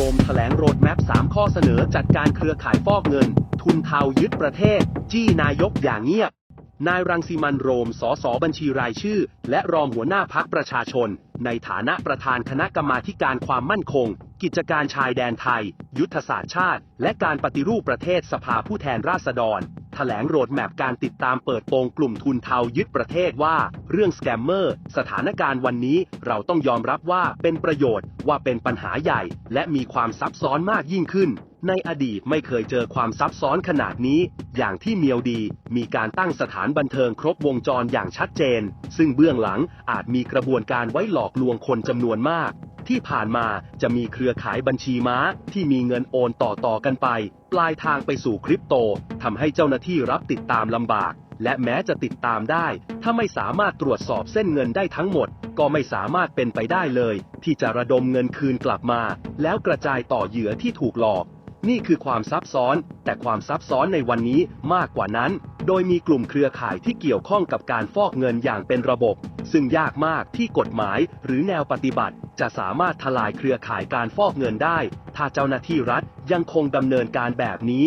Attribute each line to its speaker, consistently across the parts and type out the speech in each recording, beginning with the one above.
Speaker 1: โรมแถลงโรดแมป3ข้อเสนอจัดการเครือข่ายฟอกเงิน ทุนเทายึดประเทศ จี้นายกอย่างเงียบ นายรังสีมันโรม สสบัญชีรายชื่อ และรองหัวหน้าพักประชาชน ในฐานะประธานคณะกรรมาการความมั่นคง กิจการชายแดนไทย ยุทธศาสตร์ชาติ และการปฏิรูปประเทศสภาผู้แทนราษฎร ถลงโรดแมปการติดตามเปิดโปงกลุ่มทุนเทายึดประเทศว่า เรื่องสแกมเมอร์ สถานการณ์วันนี้เราต้องยอมรับว่าเป็นประโยชน์ว่าเป็นปัญหาใหญ่ และมีความซับซ้อนมากยิ่งขึ้น ในอดีตไม่เคยเจอความซับซ้อนขนาดนี้ อย่างที่เมียวดี มีการตั้งสถานบันเทิงครบวงจรอย่างชัดเจน ซึ่งเบื้องหลังอาจมีกระบวนการไว้หลอกลวงคนจำนวนมากที่ผ่านมาจะมีเครือข่ายบัญชีม้าที่มีเงินโอนต่อๆกันไป ปลายทางไปสู่คริปโตทำให้เจ้าหน้าที่รับติดตามลำบาก และแม้จะติดตามได้ ถ้าไม่สามารถตรวจสอบเส้นเงินได้ทั้งหมด ก็ไม่สามารถเป็นไปได้เลย ที่จะระดมเงินคืนกลับมา แล้วกระจายต่อเหยื่อที่ถูกหลอก นี่คือความซับซ้อน แต่ความซับซ้อนในวันนี้มากกว่านั้น โดยมีกลุ่มเครือข่ายที่เกี่ยวข้องกับการฟอกเงินอย่างเป็นระบบ ซึ่งยากมากที่กฎหมายหรือแนวปฏิบัติ จะสามารถทลายเครือข่ายการฟอกเงินได้ ถ้าเจ้าหน้าที่รัฐยังคงดำเนินการแบบนี้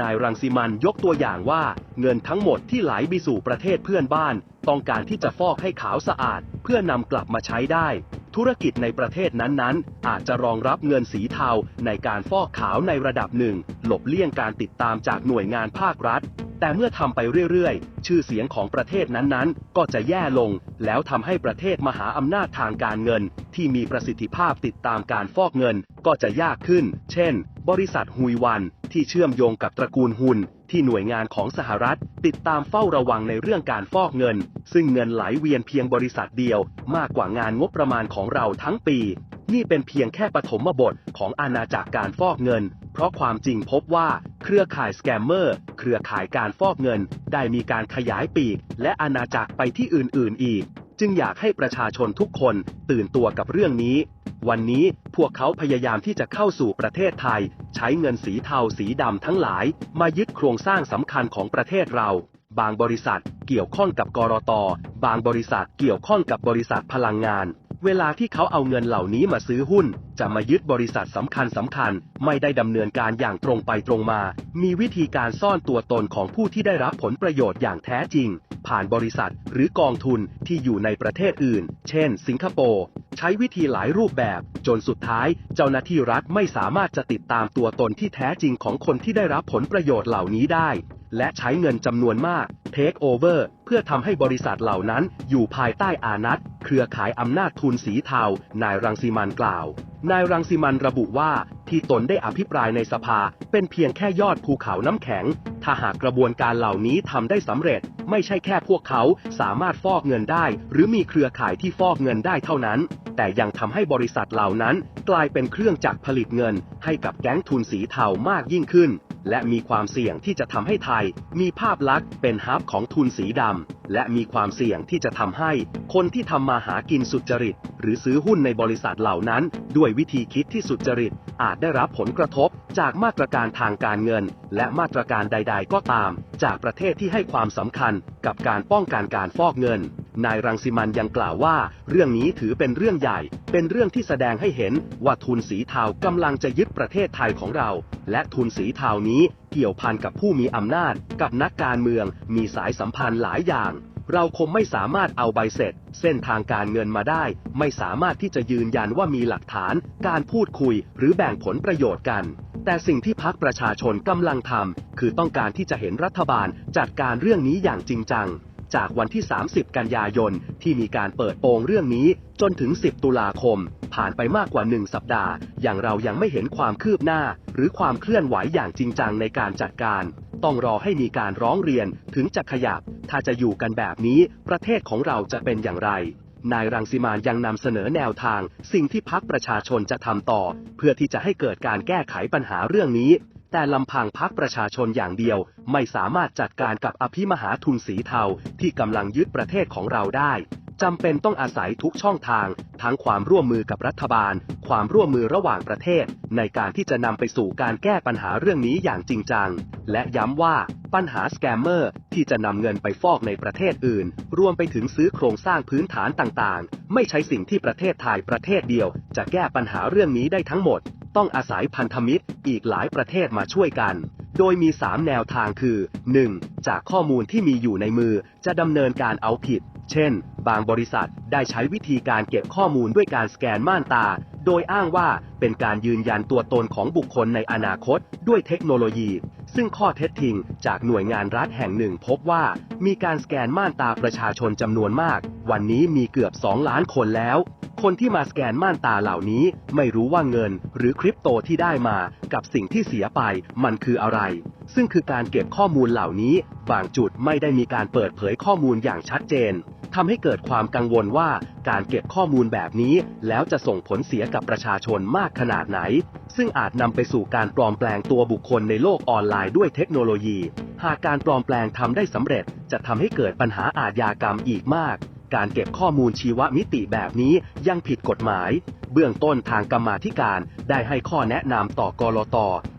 Speaker 1: นายรังสิมันยกตัวอย่างว่า เงินทั้งหมดที่ไหลไปสู่ประเทศเพื่อนบ้าน ต้องการที่จะฟอกให้ขาวสะอาด เพื่อนำกลับมาใช้ได้ ธุรกิจในประเทศนั้นๆ อาจจะรองรับเงินสีเทาในการฟอกขาวในระดับหนึ่ง หลบเลี่ยงการติดตามจากหน่วยงานภาครัฐ แต่เมื่อทำไปเรื่อยๆ ชื่อเสียงของประเทศนั้นๆ ก็จะแย่ลง แล้วทำให้ประเทศมหาอำนาจทางการเงิน ที่มีประสิทธิภาพติดตามการฟอกเงินก็จะยากขึ้น เช่น บริษัทฮุยวันที่เชื่อมโยงกับตระกูลฮุน ที่หน่วยงานของสหรัฐ ติดตามเฝ้าระวังในเรื่องการฟอกเงิน ซึ่งเงินไหลเวียนเพียงบริษัทเดียว มากกว่างานงบประมาณของเราทั้งปี นี่เป็นเพียงแค่ปฐมบทของอาณาจักรการฟอกเงิน เพราะความจริงพบว่าเครือข่ายสแกมเมอร์ เครือข่ายการฟอกเงิน ได้มีการขยายปีก และอาณาจักรไปที่อื่นๆอีก จึงอยากให้ประชาชนทุกคนตื่นตัวกับเรื่องนี้ วันนี้พวกเขาพยายามที่จะเข้าสู่ประเทศไทย ใช้เงินสีเทาสีดำทั้งหลาย มายึดโครงสร้างสำคัญของประเทศเรา บางบริษัทเกี่ยวข้องกับกรอตบางบริษัทเกี่ยวข้องกับบริษัทพลังงาน เวลาที่เขาเอาเงินเหล่านี้มาซื้อหุ้น จะมายึดบริษัทสำคัญสำคัญ ไม่ได้ดำเนินการอย่างตรงไปตรงมา มีวิธีการซ่อนตัวตนของผู้ที่ได้รับผลประโยชน์อย่างแท้จริง ผ่านบริษัทหรือกองทุนที่อยู่ในประเทศอื่น เช่น สิงคโปร์ ใช้วิธีหลายรูปแบบ จนสุดท้าย เจ้าหน้าที่รัฐไม่สามารถจะติดตามตัวตนที่แท้จริงของคนที่ได้รับผลประโยชน์เหล่านี้ได้ และใช้เงินจำนวนมาก Take over เพื่อทำให้บริษัทเหล่านั้นอยู่ภายใต้อานัตเครือข่ายอำนาจทุนสีเทา นายรังสีมันกล่าว นายรังสีมันระบุว่าที่ตนได้อภิปรายในสภาเป็นเพียงแค่ยอดภูเขาน้ำแข็ง ถ้าหากกระบวนการเหล่านี้ทำได้สำเร็จ ไม่ใช่แค่พวกเขาสามารถฟอกเงินได้ หรือมีเครือข่ายที่ฟอกเงินได้เท่านั้น แต่ยังทำให้บริษัทเหล่านั้น กลายเป็นเครื่องจักรผลิตเงิน ให้กับแก๊งทุนสีเทามากยิ่งขึ้น และมีความเสี่ยงที่จะทำให้ไทย มีภาพลักษณ์เป็นฮับของทุนสีดำและมีความเสี่ยงที่จะทำให้ คนที่ทำมาหากินสุจริต หรือซื้อหุ้นในบริษัทเหล่านั้น ด้วยวิธีคิดที่สุจริต อาจได้รับผลกระทบจากมาตรการทางการเงิน และมาตรการใดๆก็ตาม จากประเทศที่ให้ความสำคัญกับการป้องกันการฟอกเงิน นายรังสิมันยังกล่าวว่า เรื่องนี้ถือเป็นเรื่องใหญ่ เป็นเรื่องที่แสดงให้เห็นว่าทุนสีเทากำลังจะยึดประเทศไทยของเรา และทุนสีเทานี้เกี่ยวพันกับผู้มีอำนาจ กับนักการเมือง มีสายสัมพันธ์หลายอย่างเราคงไม่สามารถเอาใบเสร็จ เส้นทางการเงินมาได้ ไม่สามารถที่จะยืนยันว่ามีหลักฐาน การพูดคุย หรือแบ่งผลประโยชน์กัน แต่สิ่งที่พักประชาชนกำลังทำคือต้องการที่จะเห็นรัฐบาลจัดการเรื่องนี้อย่างจริงจัง จากวันที่ 30 กันยายน ที่มีการเปิดโปงเรื่องนี้จนถึง 10 ตุลาคม ผ่านไปมากกว่า 1 สัปดาห์ อย่างเรายังไม่เห็นความคืบหน้า หรือความเคลื่อนไหวอย่างจริงจังในการจัดการ ต้องรอให้มีการร้องเรียนถึงจะขยับ ถ้าจะอยู่กันแบบนี้ประเทศของเราจะเป็นอย่างไร นายรังสิมานยังนำเสนอแนวทาง สิ่งที่พักประชาชนจะทำต่อ เพื่อที่จะให้เกิดการแก้ไขปัญหาเรื่องนี้ แต่ลำพังพักประชาชนอย่างเดียว ไม่สามารถจัดการกับอภิมหาทุนสีเทาที่กำลังยึดประเทศของเราได้ จำเป็นต้องอาศัยทุกช่องทาง ทั้งความร่วมมือกับรัฐบาล ความร่วมมือระหว่างประเทศ ในการที่จะนำไปสู่การแก้ปัญหาเรื่องนี้อย่างจริงจัง และย้ำว่าปัญหาสแกมเมอร์ที่จะนำเงินไปฟอกในประเทศอื่น รวมไปถึงซื้อโครงสร้างพื้นฐานต่างๆ ไม่ใช่สิ่งที่ประเทศไทยประเทศเดียว จะแก้ปัญหาเรื่องนี้ได้ทั้งหมด ต้องอาศัยพันธมิตรอีกหลายประเทศมาช่วยกันโดยมี 3 แนวทางคือ 1. จากข้อมูลที่มีอยู่ในมือ จะดำเนินการเอาผิด เช่น บางบริษัทได้ใช้วิธีการเก็บข้อมูลด้วยการสแกนม่านตา โดยอ้างว่าเป็นการยืนยันตัวตนของบุคคลในอนาคตด้วยเทคโนโลยี ซึ่งข้อเท็จจริงจากหน่วยงานรัฐแห่งหนึ่งพบว่า มีการสแกนม่านตาประชาชนจำนวนมาก วันนี้มีเกือบ 2 ล้านคนแล้ว คนที่มาสแกนม่านตาเหล่านี้ไม่รู้ว่าเงินหรือคริปโตที่ได้มากับสิ่งที่เสียไปมันคืออะไร ซึ่งคือการเก็บข้อมูลเหล่านี้ บางจุดไม่ได้มีการเปิดเผยข้อมูลอย่างชัดเจนทำให้เกิดความกังวลว่าการเก็บข้อมูลแบบนี้แล้วจะส่งผลเสียกับประชาชนมากขนาดไหน ซึ่งอาจนำไปสู่การปลอมแปลงตัวบุคคลในโลกออนไลน์ด้วยเทคโนโลยี หากการปลอมแปลงทำได้สำเร็จ จะทำให้เกิดปัญหาอาทยากรรมอีกมาก การเก็บข้อมูลชีวมิติแบบนี้ยังผิดกฎหมาย เบื้องต้นทางกรรมาธิการได้ให้ข้อแนะนำต่อกรต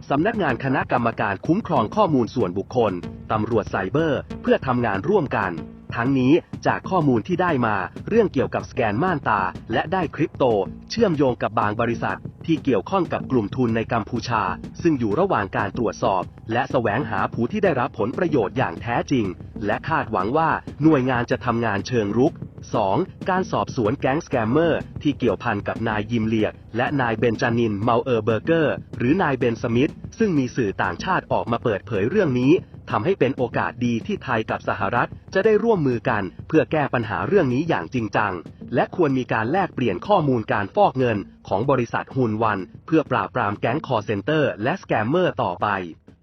Speaker 1: สำนักงานคณะกรรมการคุ้มครองข้อมูลส่วนบุคคลตำรวจไซเบอร์ เพื่อทำงานร่วมกัน ทั้งนี้จากข้อมูลที่ได้มาเรื่องเกี่ยวกับสแกนม่านตา และได้คริปโต เชื่อมโยงกับบางบริษัท ที่เกี่ยวข้องกับกลุ่มทุนในกัมพูชา ซึ่งอยู่ระหว่างการตรวจสอบ และแสวงหาผู้ที่ได้รับผลประโยชน์อย่างแท้จริง และคาดหวังว่าหน่วยงานจะทำงานเชิงรุก 2. การสอบสวนแก๊งสแกมเมอร์ ที่เกี่ยวพันกับนายยิมเลียก และนายเบนจานินเมาเออร์เบอร์เกอร์ หรือนายเบนสมิธซึ่งมีสื่อต่างชาติออกมาเปิดเผยเรื่องนี้ ทำให้เป็นโอกาสดีที่ไทยกับสหรัฐจะได้ร่วมมือกันเพื่อแก้ปัญหาเรื่องนี้อย่างจริงจัง และควรมีการแลกเปลี่ยนข้อมูลการฟอกเงินของบริษัทฮุนวัน เพื่อปราบปรามแก๊งคอร์เซนเตอร์และสแกมเมอร์ต่อไป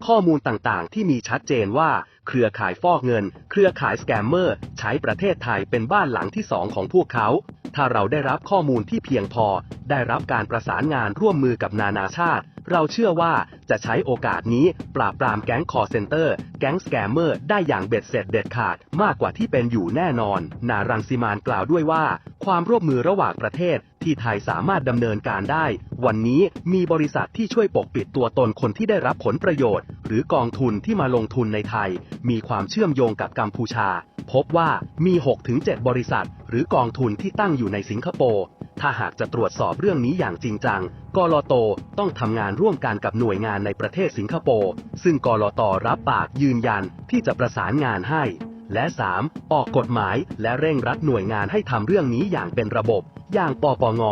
Speaker 1: ข้อมูลต่างๆ ที่มีชัดเจนว่าเครือข่ายฟอกเงิน เครือข่ายสแกมเมอร์ใช้ประเทศไทยเป็นบ้านหลังที่สองของพวกเขา ถ้าเราได้รับข้อมูลที่เพียงพอ ได้รับการประสานงานร่วมมือกับนานาชาติ เราเชื่อว่าจะใช้โอกาสนี้ปราบปรามแก๊งคอร์เซนเตอร์ แก๊งสแกมเมอร์ได้อย่างเบ็ดเสร็จเด็ดขาดมากกว่าที่เป็นอยู่แน่นอน นารังสิมานกล่าวด้วยว่า ความร่วมมือระหว่างประเทศที่ไทยสามารถดำเนินการได้ วันนี้มีบริษัทที่ช่วยปกปิดตัวตนคนที่ได้รับผลประโยชน์ หรือกองทุนที่มาลงทุนในไทย มีความเชื่อมโยงกับกัมพูชา พบว่ามี 6-7 บริษัท หรือกองทุนที่ตั้งอยู่ในสิงคโปร์ ถ้าหากจะตรวจสอบเรื่องนี้อย่างจริงจัง กลตต้องทำงานร่วมกันกับหน่วยงานในประเทศสิงคโปร์ ซึ่งกลตรับปากยืนยันที่จะประสานงานให้ และ 3. ออกกฎหมายและเร่งรัดหน่วยงานให้ทำเรื่องนี้อย่างเป็นระบบ อย่างปปง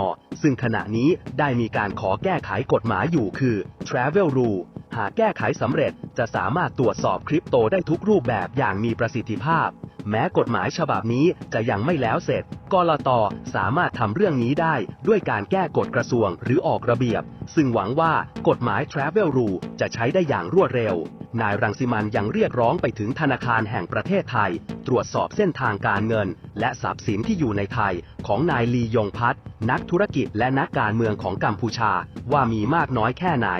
Speaker 1: ซึ่งขณะนี้ได้มีการขอแก้ไขกฎหมายอยู่คือ Travel Rule หากแก้ไขสำเร็จจะสามารถตรวจสอบคริปโตได้ทุกรูปแบบอย่างมีประสิทธิภาพ แม้กฎหมายฉบับนี้จะยังไม่แล้วเสร็จ กลตสามารถทำเรื่องนี้ได้ด้วยการแก้กฎกระทรวงหรือออกระเบียบ ซึ่งหวังว่ากฎหมาย Travel Rule จะใช้ได้อย่างรวดเร็ว นายรังสิมันยังเรียกร้องไปถึงธนาคารแห่งประเทศไทย ตรวจสอบเส้นทางการเงิน และทรัพย์สินที่อยู่ในไทย ของนายลียงพัฒน์นักธุรกิจและนักการเมืองของกัมพูชา ว่ามีมากน้อยแค่ไหน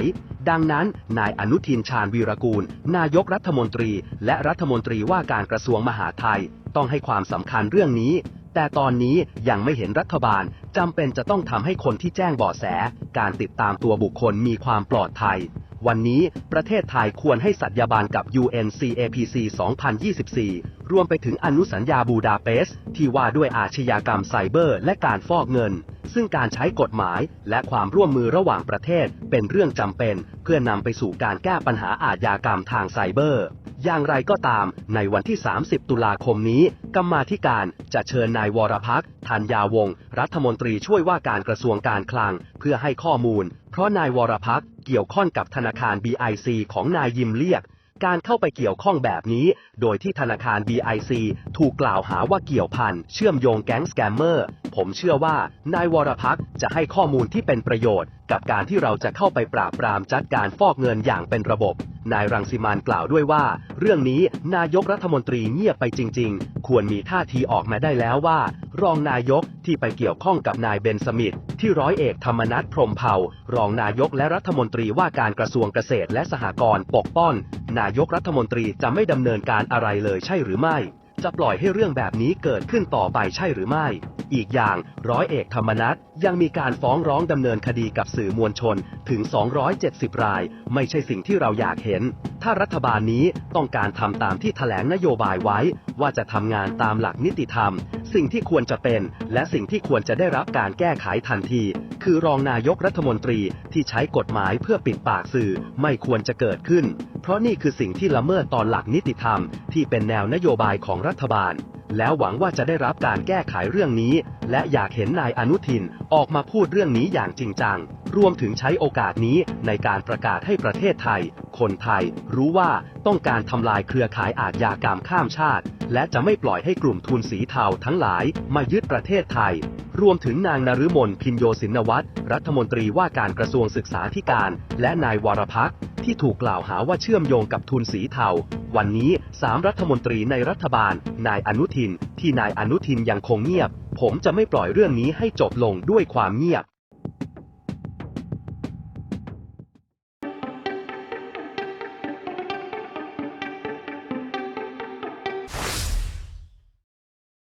Speaker 1: ดังนั้น นายอนุทินชาญวีรกูล นายกรัฐมนตรี และรัฐมนตรีว่าการกระทรวงมหาดไทย ต้องให้ความสำคัญเรื่องนี้ แต่ตอนนี้ยังไม่เห็นรัฐบาลจำเป็นจะต้องทำให้คนที่แจ้งเบาะแส การติดตามตัวบุคคลมีความปลอดภัยวันนี้ประเทศไทยควรให้สัญญาบันกับ UNCAPC 2024 รวมไปถึงอนุสัญญาบูดาเปสต์ที่ว่าด้วยอาชญากรรมไซเบอร์และการฟอกเงิน ซึ่งการใช้กฎหมายและความร่วมมือระหว่างประเทศเป็นเรื่องจำเป็น พื่อนำไปสู่การแก้ปัญหาอาชญากรรมทางไซเบอร์ อย่างไรก็ตาม ในวันที่ 30 ตุลาคมนี้ กรรมาธิการจะเชิญนายวรพักธัญญาวงศ์รัฐมนตรีช่วยว่าการกระทรวงการคลัง เพื่อให้ข้อมูล เพราะนายวรพักเกี่ยวข้องกับธนาคาร BIC ของนายยิมเลียก การเข้าไปเกี่ยวข้องแบบนี้ โดยที่ธนาคาร BIC ถูกกล่าวหาว่าเกี่ยวพันเชื่อมโยงแก๊งสแกมเมอร์ ผมเชื่อว่า นายวรพักษ์จะให้ข้อมูลที่เป็นประโยชน์ กับการที่เราจะเข้าไปปราบปรามจัดการฟอกเงินอย่างเป็นระบบ นายรังสิมันกล่าวด้วยว่า เรื่องนี้นายกรัฐมนตรีเงียบไปจริง ๆ ควรมีท่าทีออกมาได้แล้วว่า รองนายกที่ไปเกี่ยวข้องกับนายเบนสมิธที่ร้อยเอกธรรมนัฐพรมเผ่ารองนายกและรัฐมนตรีว่าการกระทรวงเกษตรและสหกรณ์ปกป้องนายกรัฐมนตรีจะไม่ดำเนินการอะไรเลยใช่หรือไม่ จะปล่อยให้เรื่องแบบนี้เกิดขึ้นต่อไปใช่หรือไม่ อีกอย่างร้อยเอกธรรมนัฐ ยังมีการฟ้องร้องดำเนินคดีกับสื่อมวลชนถึง 270 ราย ไม่ใช่สิ่งที่เราอยากเห็น ถ้ารัฐบาลนี้ต้องการทำตามที่แถลงนโยบายไว้ ว่าจะทำงานตามหลักนิติธรรม สิ่งที่ควรจะเป็น และสิ่งที่ควรจะได้รับการแก้ไขทันที คือรองนายกรัฐมนตรีที่ใช้กฎหมายเพื่อปิดปากสื่อไม่ควรจะเกิดขึ้น เพราะนี่คือสิ่งที่ละเมิดตอนหลักนิติธรรม ที่เป็นแนวนโยบายของรัฐบาล แล้วหวังว่าจะได้รับการแก้ไขเรื่องนี้ และอยากเห็นนายอนุทินออกมาพูดเรื่องนี้อย่างจริงจัง รวมถึงใช้โอกาสนี้ในการประกาศให้ประเทศไทย คนไทยรู้ว่าต้องการทำลายเครือข่ายอาชญากรรมข้ามชาติ และจะไม่ปล่อยให้กลุ่มทุนสีเทาทั้งหลายมายึดประเทศไทย รวมถึงนางนฤมลพินโยสินวัตรรัฐมนตรีว่าการกระทรวงศึกษาธิการ และนายวรพักษ ที่ถูกกล่าวหาว่าเชื่อมโยงกับทุนสีเทา วันนี้สามรัฐมนตรีในรัฐบาล นายอนุทิน ที่นายอนุทินยังคงเงียบ ผมจะไม่ปล่อยเรื่องนี้ให้จบลงด้วยความเงียบ